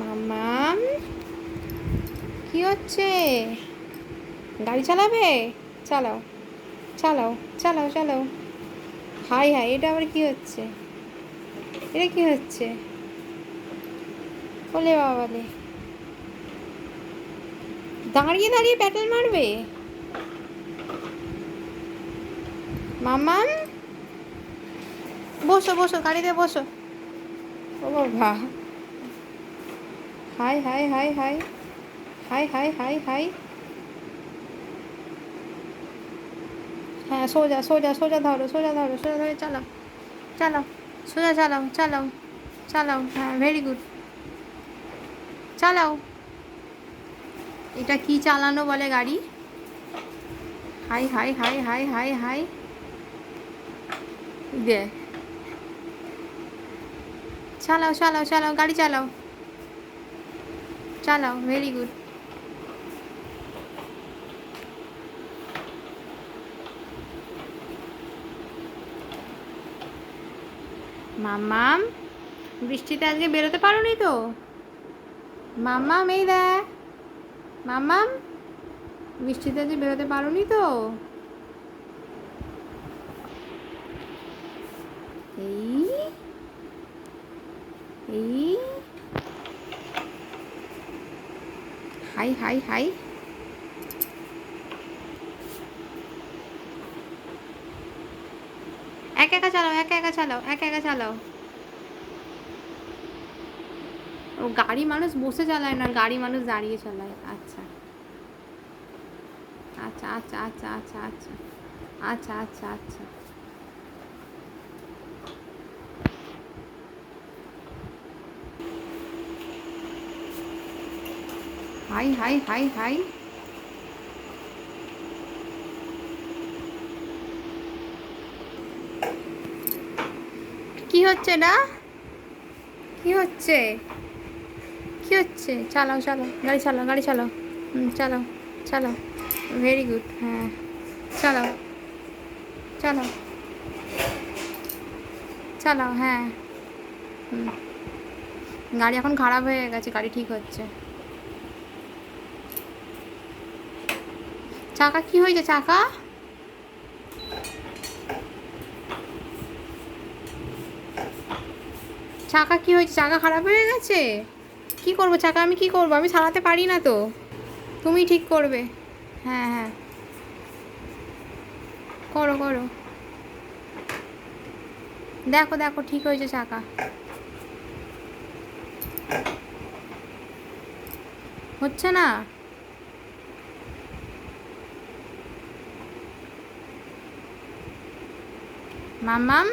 মামাম কি হচ্ছে? গাড়ি চালাবে? চালাও চালাও চালাও চালাও। হাই হাই, এটা আবার কি হচ্ছে? এটা কি হচ্ছে? ওলে বাবালে দাঁড়িয়ে দাঁড়িয়ে প্যাটেল মারবে? মামাম বসো বসো, গাড়িতে বসো। ও বাবা। হাই হাই হাই হাই হাই হাই হাই হাই হ্যাঁ সোজা সোজা সোজা ধরো সোজা ধরো, সোজা ধরে, চালাও চালাও, সোজা চালাও চালাও চালাও হ্যাঁ ভেরি গুড চালাও। এটা কি চালানো বলে গাড়ি? হাই হাই হাই হাই হাই হাই দে। চালাও চালাও চালাও, গাড়ি চালাও। চালাও ভেরি গুড মাম্মাম, বৃষ্টিতে আজকে বেরোতে পারোনি তো? মাম্মাম, এই দেখ। মাম্মাম, বৃষ্টিতে আজকে বেরোতে পারোনি তো? এই এই হাই হাই হাই একা একা চালাও, একা একা চালাও, একা একা চালাও। ও, গাড়ি মানুষ বসে চালায় না, গাড়ি মানুষ দাঁড়িয়ে চালায়। আচ্ছা। আচ্ছা আচ্ছা আচ্ছা আচ্ছা আচ্ছা। আচ্ছা আচ্ছা আচ্ছা। হাই হাই হাই হাই কি হচ্ছে না? কি হচ্ছে? কি হচ্ছে? চালাও চালাও। গাড়ি চালাও গাড়ি চালাও। চালাও চালাও। ভেরি গুড হ্যাঁ। চালাও। চালাও। চালাও হ্যাঁ। গাড়ি এখন খারাপ হয়ে গেছে, গাড়ি ঠিক হচ্ছে। চাকা কি হয়েছে, চাকা? চাকা কি হয়েছে? চাকা খারাপ হয়ে গেছে? কি করব, চাকা আমি কি করব? আমি সারাতে পারি না তো। তুমি ঠিক করবে। হ্যাঁ হ্যাঁ। করো করো। দেখো দেখো, ঠিক হয়েছে চাকা। হচ্ছে না? মামাম